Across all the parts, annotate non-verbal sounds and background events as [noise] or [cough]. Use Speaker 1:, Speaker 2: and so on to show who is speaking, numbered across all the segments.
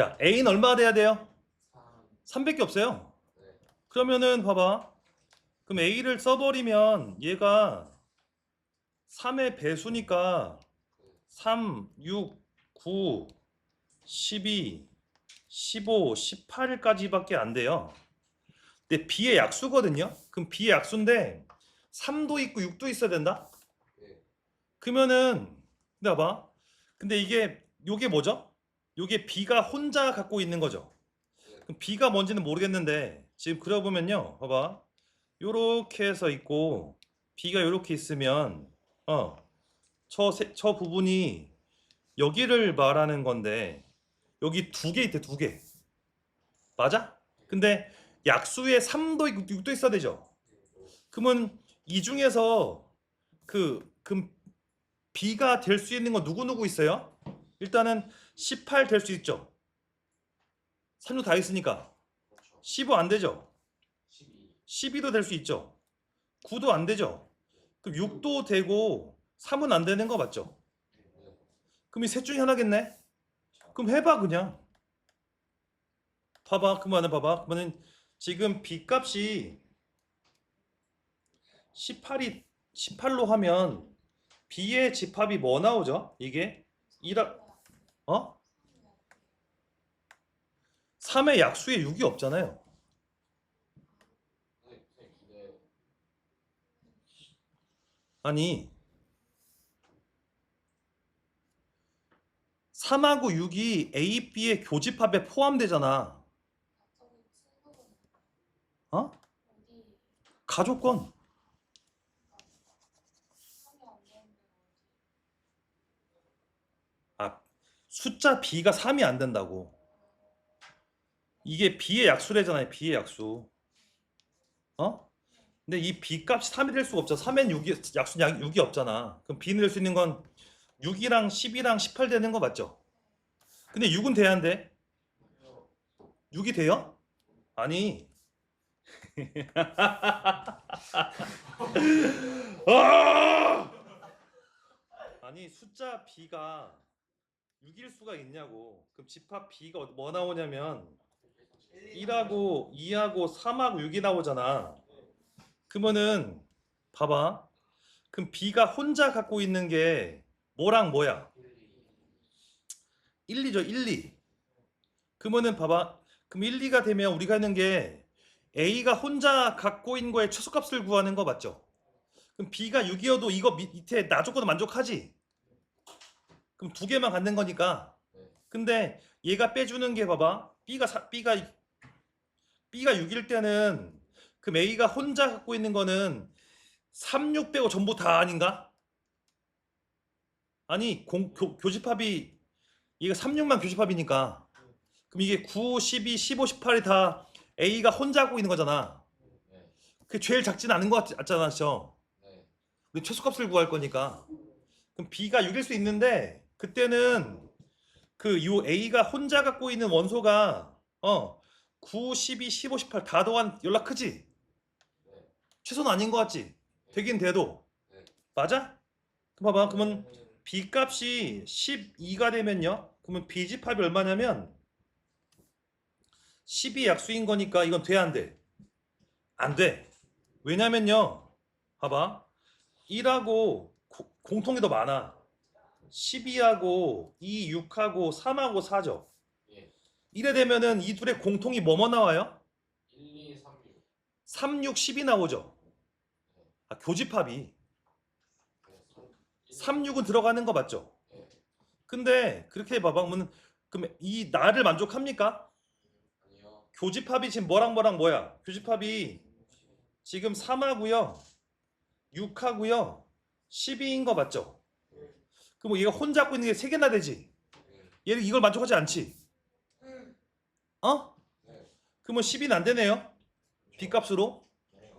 Speaker 1: 자, A는 얼마가 돼야 돼요?
Speaker 2: 3
Speaker 1: 300개 없어요.
Speaker 2: 네.
Speaker 1: 그러면은 봐봐. 그럼 A를 써버리면 얘가 3의 배수니까 3, 6, 9, 12, 15, 18까지밖에 안 돼요. 근데 B의 약수거든요. 그럼 B의 약수인데 3도 있고 6도 있어야 된다.
Speaker 2: 네.
Speaker 1: 그러면은 근데 봐봐. 근데 이게 요게 뭐죠? 요게 B가 혼자 갖고 있는 거죠. 그럼 B가 뭔지는 모르겠는데 지금 그려보면요. 봐봐. 요렇게 해서 있고 B가 요렇게 있으면 어. 저, 부분이 여기를 말하는 건데 여기 두 개 있대 두 개. 맞아? 근데 약수에 3도 있고 6도 있어야 되죠. 그러면 이 중에서 그 그럼 B가 될 수 있는 건 누구 누구 있어요? 일단은 18 될 수 있죠. 3도 다 있으니까
Speaker 2: 그렇죠
Speaker 1: 15 안 되죠.
Speaker 2: 12
Speaker 1: 12도 될 수 있죠. 9도 안 되죠. 그럼 6도 되고 3은 안 되는 거 맞죠?
Speaker 2: 네.
Speaker 1: 그럼 이 셋 중에 하나겠네. 그럼 해봐 그냥. 봐봐 그러면은 봐봐 그러면은 지금 B 값이 18이 18로 하면 B의 집합이 뭐 나오죠? 이게 1하 어? 3의 약수에 6이 없잖아요. 아니 3하고 6이 A, B의 교집합에 포함되잖아. 어? 가족권. 아, 숫자 B가 3이 안 된다고. 이게 B의 약수래잖아요. B의 약수. 어? 근데 이 B 값이 3이 될 수가 없죠. 3엔 6이 약수 약 6이 없잖아. 그럼 B는 될 수 있는 건 6이랑 10이랑 18 되는 거 맞죠? 근데 6은 돼야 한대. 6이 돼요? 아니. [laughs] 아! 아니 숫자 B가 6일 수가 있냐고. 그럼 집합 B가 뭐 나오냐면 1하고 2하고 3하고 6이 나오잖아. 그러면은 봐봐. 그럼 B가 혼자 갖고 있는 게 뭐랑 뭐야? 1, 2죠. 1, 2. 그러면은 봐봐. 그럼 1, 2가 되면 우리가 하는 게 A가 혼자 갖고 있는 거에 최소값을 구하는 거 맞죠? 그럼 B가 6이어도 이거 밑- 밑에 나 조건은 만족하지? 그럼 두 개만 갖는 거니까.
Speaker 2: 네.
Speaker 1: 근데 얘가 빼주는 게 봐봐. B가 사, B가 B가 6일 때는 그럼 A가 혼자 갖고 있는 거는 3, 6 빼고 전부 다 아닌가? 아니 공, 교, 교집합이 얘가 3, 6만 교집합이니까 그럼 이게 9, 12, 15, 18이 다 A가 혼자 갖고 있는 거잖아.
Speaker 2: 네.
Speaker 1: 그게 제일 작진 않은 것 같- 같잖아, 그죠?
Speaker 2: 네.
Speaker 1: 우리 최소값을 구할 거니까. 그럼 B가 6일 수 있는데 그때는 그 요 A가 혼자 갖고 있는 원소가 어 9, 12, 15, 18 다 더한 연락 크지?
Speaker 2: 네.
Speaker 1: 최소는 아닌 것 같지? 되긴 돼도
Speaker 2: 네.
Speaker 1: 맞아? 그럼 봐봐 그러면 B 값이 12가 되면요 그러면 B 집합이 얼마냐면 12 약수인 거니까 이건 돼 안 돼? 안 돼. 왜냐면요 봐봐 1하고 고- 공통이 더 많아 12하고 2, 6하고 3하고 4죠
Speaker 2: 예.
Speaker 1: 이래 되면은 이 둘의 공통이 뭐뭐 나와요?
Speaker 2: 1, 2, 3, 6.
Speaker 1: 3, 6, 10이 나오죠 아, 교집합이
Speaker 2: 네.
Speaker 1: 3, 6은 들어가는 거 맞죠?
Speaker 2: 네.
Speaker 1: 근데 그렇게 봐봐 그러면 그럼 이 나를 만족합니까?
Speaker 2: 아니요.
Speaker 1: 교집합이 지금 뭐랑 뭐랑 뭐야? 교집합이 지금 3하고요 6하고요 12인 거 맞죠? 그럼 얘가 혼자 갖고 있는 게 3개나 되지?
Speaker 2: 네.
Speaker 1: 얘를 이걸 만족하지 않지? 어?
Speaker 2: 네.
Speaker 1: 그러면 10인 안 되네요 B값으로
Speaker 2: 네.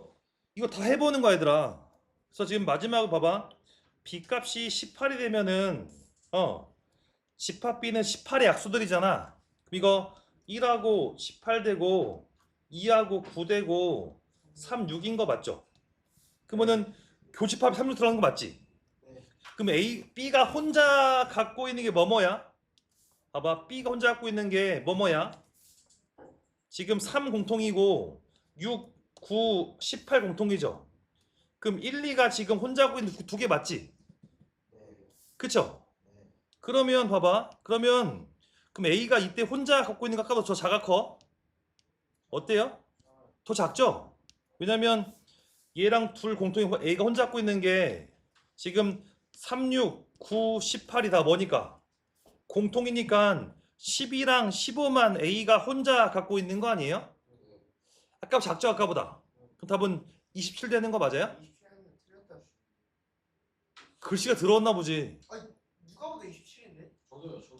Speaker 1: 이거 다 해보는 거야 얘들아 그래서 지금 마지막으로 봐봐 B값이 18이 되면은 어 집합 B는 18의 약수들이잖아 그럼 이거 1하고 18 되고 2하고 9 되고 3, 6인 거 맞죠? 그러면은 교집합이 3, 6 들어가는 거 맞지?
Speaker 2: 네.
Speaker 1: 그럼 A, B가 혼자 갖고 있는 게 뭐뭐야? 봐봐. B가 혼자 갖고 있는 게 뭐뭐야? 지금 3 공통이고 6, 9, 18 공통이죠. 그럼 1, 2가 지금 혼자 갖고 있는 두 개 맞지?
Speaker 3: 네.
Speaker 1: 그쵸?
Speaker 3: 네.
Speaker 1: 그러면 봐봐. 그러면 그럼 A가 이때 혼자 갖고 있는 거 아까보다 더 작아 커? 어때요? 더 작죠? 왜냐면 얘랑 둘 공통이 A가 혼자 갖고 있는 게 지금 3, 6, 9, 18이 다 뭐니까? 공통이니까 12랑 15만 A가 혼자 갖고 있는 거 아니에요?
Speaker 2: 네.
Speaker 1: 아까 작죠 아까보다. 그럼 답은 27 되는 거 맞아요?
Speaker 3: 27은 틀렸다.
Speaker 1: 글씨가 들어왔나 보지.
Speaker 3: 누가 봐도 27인데?
Speaker 2: 저도요. 저도.